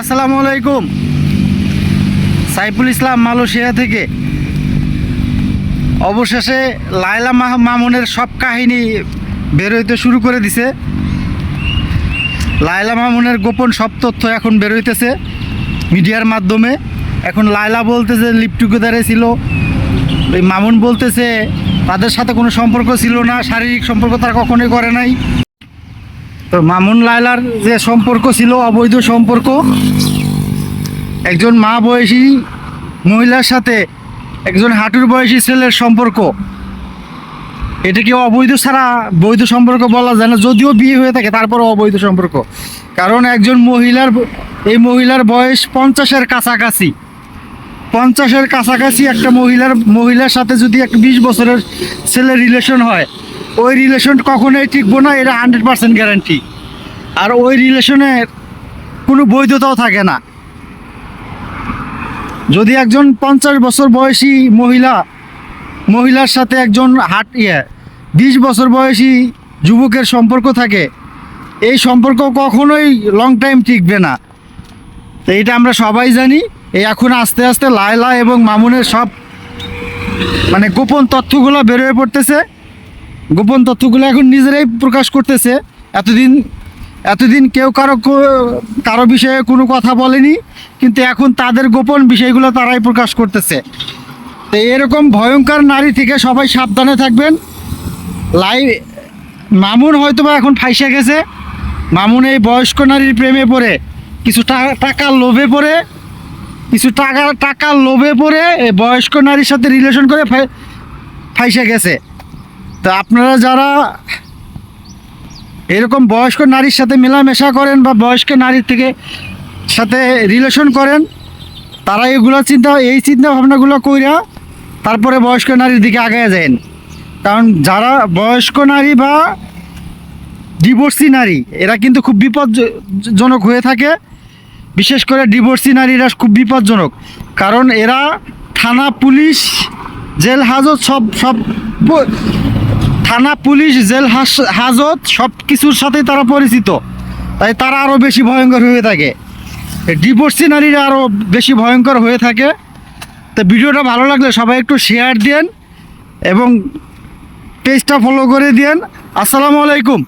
আসসালামু আলাইকুম। সাইফুল ইসলাম মালয়েশিয়া থেকে। অবশেষে মাহ মামুনের সব কাহিনী বেরোইতে শুরু করে দিছে। লায়লা মামুনের গোপন সব তথ্য এখন বেরোইতেছে মিডিয়ার মাধ্যমে। এখন লায়লা বলতেছে লিপ টুগেদারে ছিল। মামুন বলতেছে, তাদের সাথে কোনো সম্পর্ক ছিল না, শারীরিক সম্পর্ক তারা কখনোই করে নাই। তো মামুন লায়লার যে সম্পর্ক ছিল, অবৈধ সম্পর্ক, একজন মা বয়সী মহিলার সাথে একজন হাঁটুর বয়সী ছেলের সম্পর্ক, এটাকে অবৈধ ছাড়া বৈধ সম্পর্ক বলা যায় না। যদিও বিয়ে হয়ে থাকে, তারপরও অবৈধ সম্পর্ক। কারণ একজন মহিলার, এই মহিলার বয়স পঞ্চাশের কাছাকাছি। পঞ্চাশের কাছাকাছি একটা মহিলার মহিলার সাথে যদি একটা বিশ বছরের ছেলের রিলেশন হয় ওই রিলেশন কখনোই টিকবো না, এটা হান্ড্রেড পার্সেন্ট গ্যারান্টি আর ওই রিলেশনের কোনো বৈধতাও থাকে না। যদি একজন পঞ্চাশ বছর বয়সী মহিলা, মহিলার সাথে একজন হাট ইয়ে বিশ বছর বয়সী যুবকের সম্পর্ক থাকে, এই সম্পর্ক কখনোই লং টাইম টিকবে না। তো এইটা আমরা সবাই জানি, এই এখন আস্তে আস্তে লায়লা এবং মামুনের সব মানে গোপন তথ্যগুলো বেরোয় পড়তেছে। গোপন তথ্যগুলো এখন নিজেরাই প্রকাশ করতেছে। এতদিন এতদিন কেউ কারও কারও বিষয়ে কোনো কথা বলেনি, কিন্তু এখন তাদের গোপন বিষয়গুলো তারাই প্রকাশ করতেছে। তো এরকম ভয়ঙ্কর নারী থেকে সবাই সাবধানে থাকবেন। লাই, মামুন হয়তো বা এখন ফাইসে গেছে। মামুন এই বয়স্ক নারীর প্রেমে পড়ে। কিছু টাকা লোভে পড়ে। কিছু টাকা, টাকার লোভে পড়ে। এই বয়স্ক নারীর সাথে রিলেশন করে ফাই- ফাইসে গেছে। তো আপনারা যারা এরকম বয়স্ক নারীর সাথে মেলামেশা করেন বা বয়স্ক নারীর থেকে সাথে রিলেশন করেন, তারা এগুলো চিন্তা এই চিন্তা ভাবনাগুলো কইরা তারপরে বয়স্ক নারীর দিকে আগে যান কারণ যারা বয়স্ক নারী বা ডিভোর্সি নারী, এরা কিন্তু খুব বিপজ্জনক হয়ে থাকে। বিশেষ করে ডিভোর্সি নারীরা খুব বিপজ্জনক কারণ এরা থানা, পুলিশ জেল হাজত সব সব থানা, পুলিশ, জেল হাজত সব কিছুর সাথেই তারা পরিচিত। তাই তারা আরও বেশি ভয়ঙ্কর হয়ে থাকে। ডিভোর্সি নারীরা আরও বেশি ভয়ঙ্কর হয়ে থাকে। তো ভিডিওটা ভালো লাগলে সবাই একটু শেয়ার দেন এবং পেজটা ফলো করে দেন। আসসালামু আলাইকুম।